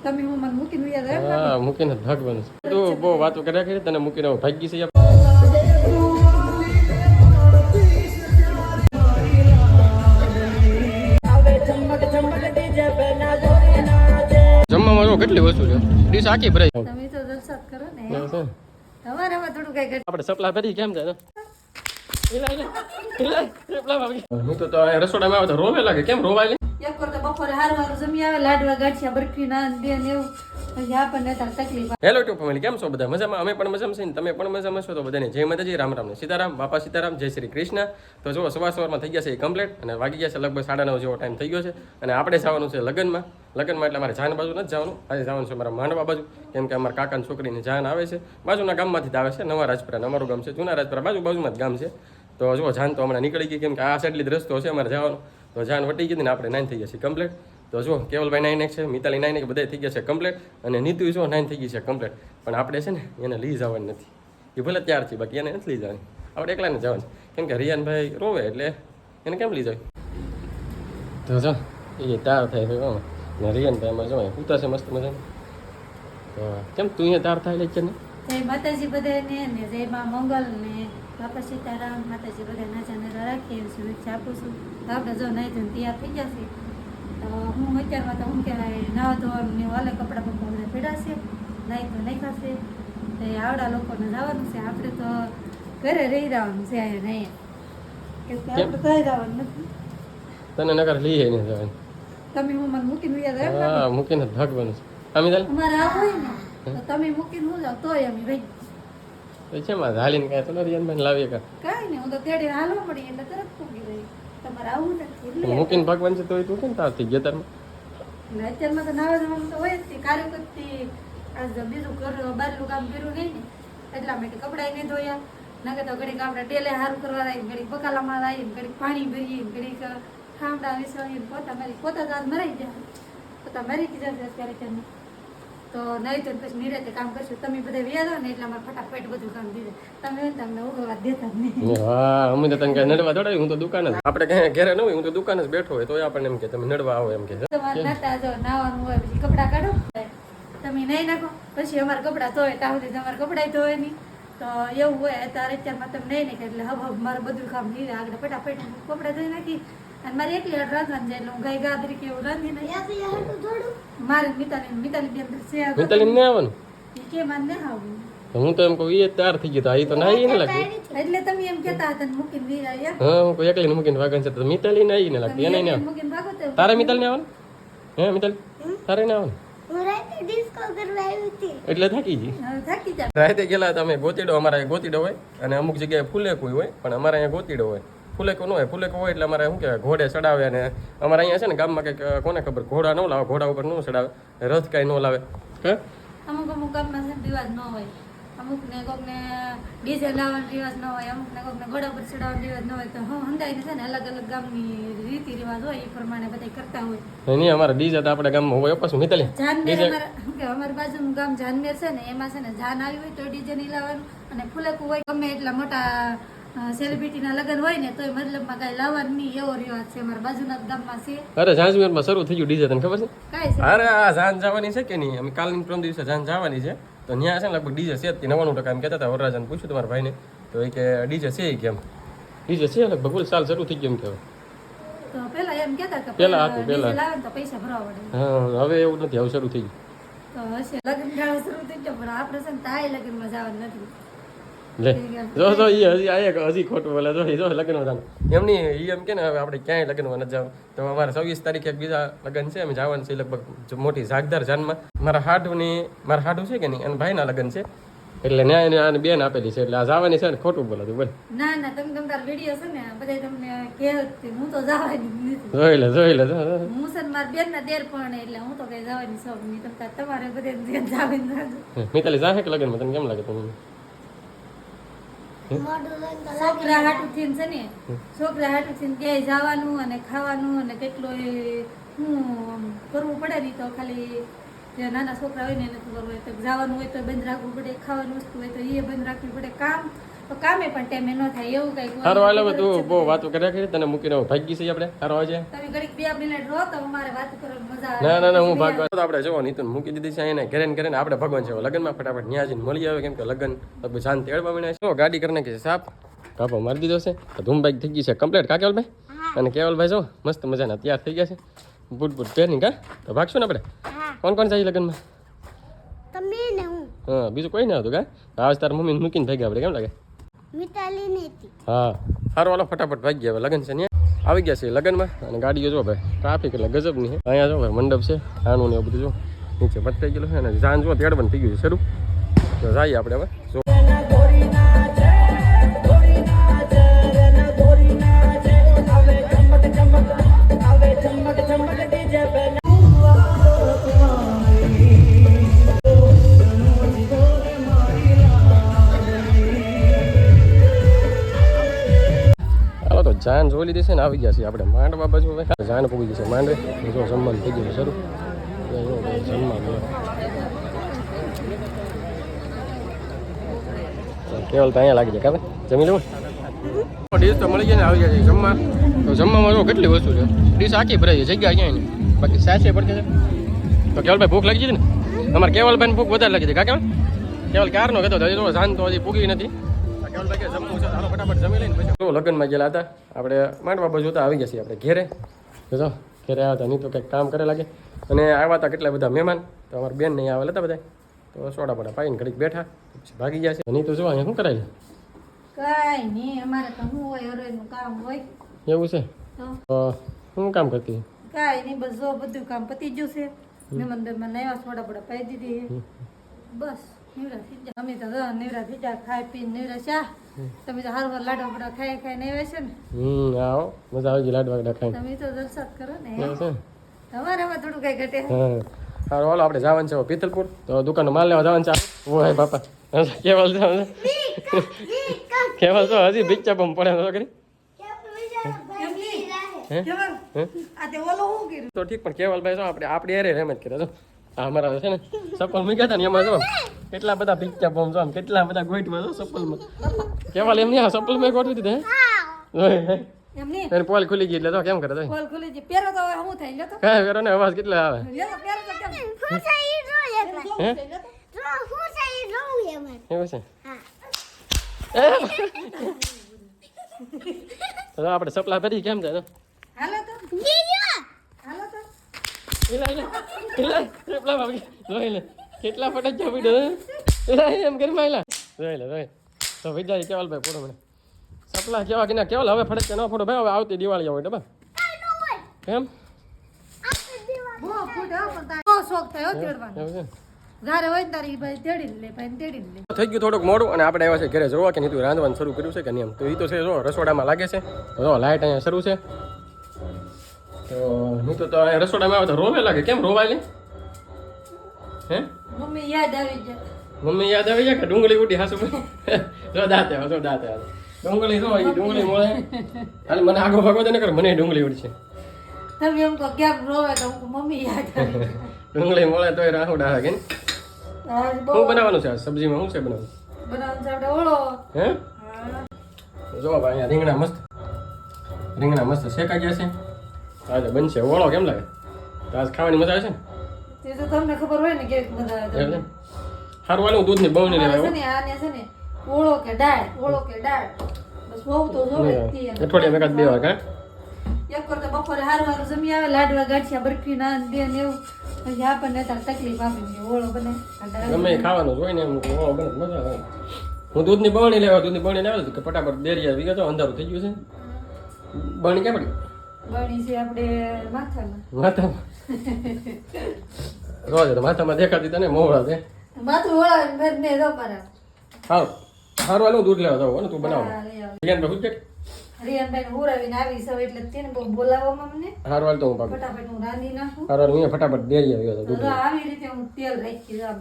તમે હું મને મૂકીને વ્યા જાય હા મૂકીને ભાગવાનું તું બહુ વાતો કર્યા કરી તને મૂકીને હું ભાગી છે જમવામાં જો કેટલી વસ્તુ છે ડીશ આખી ભરાઈ તમે તો જલસા કરો ને તમારે હવે થોડું કઈ આપણે સપલા ભરી કેમ ભાગી. હું તો તો રસોડામાં આવે તો રોવે લાગે કેમ રોવાય એક તો બપોરે કેમ છો બધા? મજામાં? અમે પણ મજામાં છીએ તમે પણ મજામાં છો? તો બધાને જય માતાજી, રામ રામ સીતારામ. બાપા સીતારામ, જય શ્રી કૃષ્ણ. તો જો સવાર સવારમાં થઈ છે એ કમ્પ્લીટ અને વાગી ગયા છે લગભગ સાડા નવ જેવો ટાઈમ થઈ છે. અને આપણે જવાનું છે લગ્નમાં. લગ્નમાં એટલે અમારે જાન બાજુ નથી જવાનું. આજે જવાનું છે મારા માંડવા બાજુ, કેમ કે અમારા કાકાની છોકરીની જાન આવે છે. બાજુના ગામમાંથી જ આવે છે, નવા રાજપુરા અમારું ગામ છે, જૂના રાજપુરા, બાજુ બાજુમાં જ ગામ છે. તો જો જાન તો હમણાં નીકળી ગઈ, કેમ કે આ સાઈડલી જ રસ્તો છે અમારે જવાનો. તો જાન વટી ગઈ ને આપણે નાઈન થઈ ગયા છે કમ્પ્લીટ તો જો કેવલભાઈ નાઈન એક છે, મિતાલી નાઈન એક બધા થઈ ગયા છે કમ્પ્લીટ અને નીતુ જો નાઈન થઈ ગઈ છે કમ્પ્લીટ પણ આપણે છે ને એને લઈ જવાની નથી. એ ભલે ત્યાર છે, બાકી એને નથી લઈ જવાની. આપણે એકલાને જવાની. કેમ કે રિયાનભાઈ રોવે એટલે એને કેમ લઈ જાય તો જો, એ તાર થાય છે. ને રિયાનભાઈ એમાં જવાય ઉતા છે, મસ્ત મજા કેમ તું અહીંયા તાર થાય લે છે ને માતાજી બધાને મંગલ ને. બાપા સીતારામ માતાજી બધા નાચા નાચા રાખીએ એવી શુભેચ્છા આપું છું. તો આપણે જો નહીં ધોઈને તૈયાર થઈ છે તો હું અત્યારમાં તો હું કહેવાય નાવા ધોવાનું ને વાલે કપડાં પપ્પા પીડાશે નહીં તો નહીં ખાશે. તો એ આવડા લોકોને જવાનું છે. આપણે તો ઘરે રહી રહેવાનું છે અહીંયા નહીં કેમ કે આપણે તો નથી. તને નકર લઈ જઈને જવાની. તમે હું મને મૂકીને વ્યા જાય હા મૂકીને ભાગવાનું છે. આમી અમારે આવું હોય ને તો તમે મૂકીને હું જાવ તોય અમે ભાઈ. તો છે માં હાલીને કાંઈ તો રિયાનભાઈને લાવીએ કા કાંઈ નહીં હું તો તેડી હાલવા પડી એટલે તરત પૂગી ગઈ તમારે આવું નથી મૂકીને ભાગવાનું છે તોય તું કેમ અત્યારમાં તો નાવા તો હોય જ તે કાર્ય કરતી આ બીજું ઘર બહારનું કામ કર્યું નહીં ને એટલા માટે કપડાય નહીં ધોયા. નકર તો ઘડીક આપણે ડેલે સારું કરવા આવી ઘડીક બકાલામાં આવી ઘડીક પાણી ભરીએ ઘડીક ઠામડા પોતા મારી પોતા મરાઈ જાય પોતા મરી જ જશે અત્યારે ત્યારનું તો નહીં તો પછી નિરાતે કામ કરશું. તમે બધા વ્યા ને એટલે અમારે ફટાફટ બધું કામ દીધું તમે તમને ઉગવા દેતા જ નહીં. હા અમે તો તને કાંઈ નડવા દોડાવી હું તો દુકાન જ. આપણે કઈ ઘરે ન હોય હું તો દુકાન જ બેઠો હોય તો આપણને એમ કે તમે નડવા આવો એમ કે. તમારે નાતા જો નાવાનું હોય પછી કપડાં કાઢો. તમે નહીં નાખો પછી અમારે કપડાં ધોય ત્યાં સુધી તમારે કપડાં ધોય નહીં. તો એવું હોય અત્યારે અત્યારમાં તમે નહીં નાખે એટલે હબ હબ મારું બધું કામ લીધે આગળ ફટાફટ કપડાં ધોઈ નાખી અને મારી એકલી રાંધવાનું છે એટલે હું ગાય ગાદરી કે એવું રાંધી નાખી મારે મિતાલી મિતાલી બેન છે મિતાલી ને આવવાનું? કે મારે ને આવવું. તો હું તો એમ કહું એ તૈયાર થઈ ગયો તો આ તો નાઈ ને લાગતી એટલે તમે એમ કહેતા હતા મૂકીને વી આવ્યા હા હું કોઈ એકલી મૂકીને વાગન છે તો મિતાલી ને લાગતી એને નહીં મૂકીને તો તારે મિતાલી ને આવવાનું? હે મિતાલી? તારે ને આવવાનું? આવી હતી. એટલે થાકી ગઈ. થાકી જાય રાતે ગયેલા તમે ગોતીડો અમારે ગોતીડો હોય અને અમુક જગ્યાએ ફૂલે કોઈ હોય પણ અમારે અહીંયા ગોતીડો હોય. ફૂલેકો ન હોય ફૂલેકો હોય એટલે અમારે શું કહેવાય ઘોડે ચડાવે અને અમારે અહીંયા છે ને ગામમાં કંઈક કોને ખબર? ઘોડા ન લાવે ઘોડા ઉપર ન ચડાવે રથ કાંઈ ન લાવે. હે? અમુક અમુક ગામમાં છે રિવાજ ન હોય. અમુક ને કોક ને ડીજે લાવવાનો રિવાજ ન હોય અમુક ને કોક ને ઘોડા પર ચડાવવાનો રિવાજ ન હોય. તો હું હંધાઈને છે ને અલગ અલગ ગામની રીતિ રિવાજ હોય એ પ્રમાણે બધા કરતા હોય. નહીં અમારે ડીજે તો આપણે ગામમાં હોય પાછું મિતાલી જાનમેર અમારા અમારી બાજુનું ગામ જાનમેર છે ને એમાં છે ને જાન આવી હોય તો ડીજે નહીં લાવવાનું. અને ફૂલેકું હોય ગમે એટલા મોટા સેલિબ્રિટીના લગ્ન હોય ને તોય મતલબમાં કાંઈ લાવવાનું નહીં એવો રિવાજ છે મારા બાજુના ગામમાં છે. અરે ઝાંઝમેરમાં શરૂ થઈ ગયું ડીજે તને ખબર છે? અરે આ જાન જવાની છે કે નહીં? અમે કાલની પ્રમ દિવસે જાન જવાની છે. તો ત્યાં છે ને લગભગ ડીજે છે જ તે. ટકા એમ કહેતા હતા વરરાજાને પૂછ્યું તમારા ભાઈને. તો એ કે ડીજે છે કેમ? ડીજે છે લગભગ બોલ સાલ શરૂ થઈ ગયું એમ કહેવાય. પેલા એમ કહેતા કે પેલા હતું, પેલા. લાવે તો પૈસા ભરવા પડે. હા હવે એવું નથી હવે શરૂ થઈ ગયું. તો હશે લગ્ન શરૂ થઈ ગયો પણ આ પ્રસંગ તાય લગ્નમાં જવાનું નથી. લે જો જો એ હજી આયે હજી ખોટું બોલે જો જો લગ્ન જવાનું એમ નહીં ઈ એમ કે ને હવે આપણે ક્યાંય લગ્નમાં નથી જાવ તો અમારે છવ્વીસ તારીખે એક બીજા લગ્ન છે અમે જવાનું છે લગભગ મોટી જાગદાર જાનમાં મારા હાડુની મારા હાડું છે કે નહીં અને ભાઈના લગ્ન છે. એટલે ન્યાય ને આને બેન આપેલી છે એટલે આ જવાની છે ને ખોટું બોલે તું બોલ. ના ના તમે તમારા વીડિયો છે ને બધા તમને કે હું તો જવાની જોઈ લે જોઈ લે. હું સર માર બેન ના દેર પણ એટલે હું તો કઈ જવાની છું. નહીં તમે તમારે બધે જવાની મિતાલી જાહે કે લગ્નમાં તને કેમ લાગે તમને છોકરા હાટું થઈને છે ને, છોકરા હાટું થઈને ક્યાંય જવાનું અને ખાવાનું અને કેટલો હું કરવું પડે ને તો ખાલી જે નાના છોકરા હોય ને એને કરવું હોય. તો જવાનું હોય તો બંધ રાખવું પડે, ખાવાની વસ્તુ હોય તો એ બંધ રાખવી પડે. કામ તો કામે પણ ન થાય એવું હાલ તું બહુ વાતો કર્યા કરી તને મૂકીને ભાગી છીએ આપણે. સારું આજે. તમે ઘડીક બે મિનિટ રહો તો અમારે વાત કરવાની મજા ના ના ના હું ભાગવા તો આપણે જો નીતુ મૂકી દીધી છે અહીંયા ઘરે ઘરે આપણે ભગવાન છે લગનમાં ફટાફટ ન્યા જઈને મળી આવે કેમ કે લગ્ન લગભગ શાંતિ મળે. છે ગાડી કરીને કે સાફ સાપ? કાપો મારી દીધો છે તો ધૂમ બાઈક થઈ ગઈ છે કમ્પ્લીટ કા કેવલભાઈ? અને કેવલભાઈ જો મસ્ત મજાના તૈયાર થઈ ગયા છે. બૂટ બૂટ પહેરની કા? તો ભાગશું ને આપણે? કોણ કોણ જાય લગ્નમાં? તમે ને હું. હા બીજું કોઈ ના હતું કા? આજ તાર મમ્મી મૂકીને ભાગ્યા આપણે કેમ લાગે? હા સારું હાલો ફટાફટ ભાગી ગયા લગ્ન છે ને આવી ગયા છે લગ્નમાં અને ગાડીઓ જો ભાઈ ટ્રાફિક એટલે ગજબની છે. અહીંયા જો ભાઈ મંડપ છે આનું ને એવું બધું જો. નીચે ભટકાઈ ગયેલું છે અને જાન જો તેડવાનું થઈ ગયું છે, શરૂ. તો જઈએ આપણે હવે. જો જાન લીધી છે ને, આવી ગયા છે આપણે. માંડવા બાજુ હવે જાન પૂગી ગઈ છે. માંડવે જો જમવાનું થઈ ગયું શરૂ. જમવાનું કેવલ તો અહીંયા લાગી જાય કાબે જમી લેવું? ડીશ તો મળી જાય ને, આવી છે જમવા. તો જમવામાં જો કેટલી વસ્તુ છે. ડીશ આખી ભરાઈ છે જગ્યા ક્યાંય નહીં. બાકી સાચે પડકે છે. તો કેવલભાઈ ભૂખ લાગી છે ને? અમારે કેવલભાઈને ભૂખ વધારે લાગી છે. કા કેવલ કેવલ ક્યારનો કહેતો જાન તો હજી પૂગી નથી. તો લગ્નમાં ગયેલા હતા. આપણે માંડવા બાજુ હતા આવી ગયા છીએ આપણે ઘેરે. જો ઘેરે આવ્યા હતા. નહીં તો કંઈક કામ કરે લાગે. અને આવ્યા હતા કેટલા બધા મહેમાન. તો અમારા બેન નહીં આવેલા હતા બધા તો સોડા બોડા પાઈને ઘડીક બેઠા. પછી ભાગી ગયા છે. નહીં તો જો અહીંયા શું કરાય કાંઈ નહીં અમારે તો શું હોય હરોયનું કામ હોય. એવું છે? તો? શું કામ કરતી? કાઈ નહીં બસ જો બધું કામ પતી ગયું છે. મહેમાન બેમાન આવ્યા સોડા બોડા પાઈ દીધી. બસ. અમે તો જો નિવરા ખાઈ પીને નિવરા ચા તમે તો હારું લાડવા બડા ખાઈ ખાઈને આવ્યા છે ને? હમ આવો. મજા આવી લાડવા વાગડા ખાઈને. તમે તો જલસા જ કરો ને એવું છે? તમારે હવે થોડું કઈ ઘટે? હા. હાલો આપણે જવાનું છે તો દુકાનનો માલ લેવા જવાનું છે ઓય બાપા. કેવલ જવાનું છે? કેવલ તો હજી ભીચા પણ પડે છોકરી તે શું ઠીક પણ કેવલભાઈ જો આપણે આપણી અરે રમત કરે આ અમારા છે ને સપોલ મૂક્યા હતા ને એમાં જો. કેટલા બધા પિક્ચર ફોર્મ છે આમ કેટલા બધા ગોઠવા છો સપલમાં કેવલ એમ નહીં આ સપલ મેં ગોઠવી દીધા હે? પોલ ખુલી ગઈ એટલે તો કેમ કરે તો પોલ ખુલી ગઈ. પેરો તો હું થઈ લે તો. કાંઈ કરો ને અવાજ કેટલા આવે? પેરો તો કેમ? હું સહી જો એકલા. જો હું સહી જોઉં એમાં. એવું છે? હા. તો આપણે સપલા ભરી કેમ જાય તો? હાલો તો. હાલો તો. એલા એલા એલા સપલા ભાગી. લો લે. કેટલા ફટાક જા દો એમ કરી માયલા જોઈ લે જોઈ તો વિજાય કેવલ ભાઈ ફોટો મને. સપલા કેવા કે ના, કેવલ? હવે ફટક ન ફોટો ભાઈ, હવે આવતી દિવાળી હોય ડબા લે થઈ ગયું થોડુંક મોડું અને આપણે આવ્યા છે ઘરે જોવા કે નહીં રાંધવાનું શરૂ કર્યું છે કે નહીં એમ? તો એ તો છે રસોડામાં લાગે છે. લાઇટ અહીંયા શરૂ છે. તો હું તો રસોડામાં આવે તો રોવે લાગે. કેમ રોવાય હે? મમ્મી યાદ આવી જાય મમ્મી યાદ આવી જાય કે ડુંગળી ઉડી હાસુ જો દાતે હો જો દાતે હો ડુંગળી જો એ ડુંગળી મળે? ખાલી મને આગો ભાગો તો ને કર મને ડુંગળી ઉડશે. તમે એમ કહો કેમ રોવે તો હું મમ્મી યાદ આવી ડુંગળી મળે તોય રાહુડા આવે કે શું બનાવવાનું છે સબ્જીમાં શું છે બનાવવાનું? બનાવવાનું છે આપણે ઓળો. હે? હા. જો ભાઈ અહીંયા રીંગણા મસ્ત. રીંગણા મસ્ત શેકાઈ ગયા છે. આજે બનશે ઓળો કેમ લાગે? તો આજ ખાવાની મજા આવે છે ને? તે તો તમને ખબર હોય ને કે બધા હારું એવું દૂધ દૂધની બહુ છે લેવાય ને આને છે ને ઓળો કે ડાળ ઓળો કે ડાળ બસ બહુ તો જોવે. અઠવાડિયામાં બે વાર કા એક કરતા બપોરે હાર વાર જમી આવે લાડવા ગાંઠિયા બરફી નાન દે ને એવું. પછી આપણને તાર તકલીફ આપે ને ઓળો બને. ગમે ખાવાનું જોઈ ને એમ ઓળો બને મજા આવે. હું દૂધની બવણી લેવા દૂધની બવણી લાવ્યો કે ફટાફટ દેરી આવી ગયો અંધારું થઈ ગયું છે. બવણી ક્યાં પડી? બવણી છે આપણે માથામાં. માથામાં? રોજ માથામાં દેખાતી તને મોવડા છે. માથું દો પારા દૂધ લેવા જાવ ને તું બનાવો. હા, લઈ આવો. રિયાન ભાઈ પૂછ રિયાનભાઈને ઉરાવીને આવી સૌ એટલે તેને બહુ બોલાવવામાં મને સારું વાળ તો હું પાકું ફટાફટ હું રાંધી નાખું. હું ગયો તો તો દૂધ આવી રીતે હું તેલ રાખી દઉં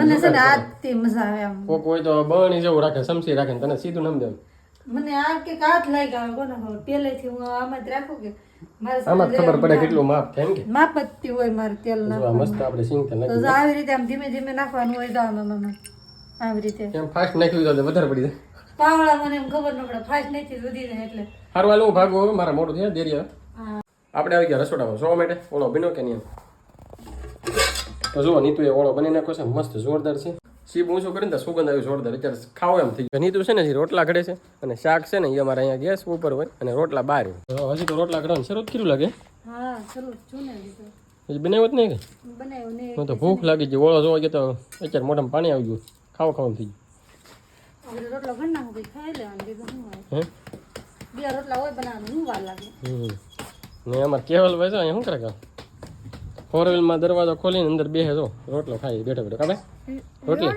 મને છે ને આ તે મજા આવે આમ. કોક તો બરણી જેવું રાખે સમસી રાખે તને સીધું નમ દે મને આ કે હાથ લાગ્યા કોને ખબર? પહેલેથી હું આમાં જ રાખું કે મારે આમાં ખબર પડે કેટલું માપ થાય કે. માપ જ હોય મારે તેલ નાખવાનું. મસ્ત આપણે સિંગ તેલ નાખી તો આવી રીતે આમ ધીમે ધીમે નાખવાનું હોય તો આમાં આમાં. આવી રીતે. એમ ફાસ્ટ નાખ્યું તો વધારે પડી જાય. પાવળા મને એમ ખબર ન પડે. ફાસ્ટ નાખી વધી જાય એટલે. હારું હાલ હું ભાગો મારા મોઢું થયા દેરી આપણે આવી ગયા રસોડામાં. જોવા માટે ઓળો બન્યો કે નહીં? તો જુઓ નીતુ એ ઓળો બની નાખ્યો છે. મસ્ત જોરદાર છે. સીપ ઊંચું કરીને તો સુગંધ આવી જોરદાર. અત્યારે ખાવ એમ થઈ ગયું. નીતુ છે ને હજી રોટલા ઘડે છે. અને શાક છે ને એ અમારે અહીંયા ગેસ ઉપર હોય અને રોટલા બહાર હોય. હજી તો રોટલા ઘડવાનું શરૂ જ કર્યું લાગે હજી બનાવ્યો જ નહીં કે? હું તો ભૂખ લાગી ગઈ. ઓળો જોવા ગયો તો અત્યારે મોઢામાં પાણી આવી ગયું. ખાવા ખાવાનું થઈ હોય? ગયું હોય ને અમારે કેવલ ભાઈ છે અહીંયા શું કરે કામ? ફોર વ્હીલમાં દરવાજો ખોલીને અંદર બેહે જો. રોટલો ખાઈ બેઠો બેઠો. કાબે રોટલી?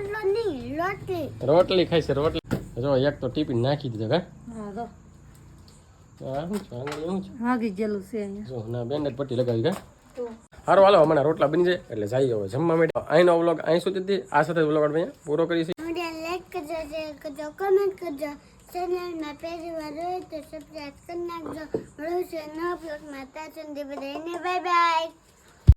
રોટલી ખાઈ છે રોટલી. જો એક તો ટીપી નાખી દીધો કા? સારું હાલો હમણાં રોટલા બની જાય એટલે જઈએ હવે જમવા માટે. અહીંનો વ્લોગ અહીં સુધી આ સાથે વ્લોગ આપણે પૂરો કરી છે વીડિયો લાઈક કરજો શેર કરજો કમેન્ટ કરજો. ચેનલમાં પહેલી વાર હોય તો સબસ્ક્રાઈબ કરી નાખજો. મળું છે નવા બ્લોગમાં ત્યાં બધાને બાય બાય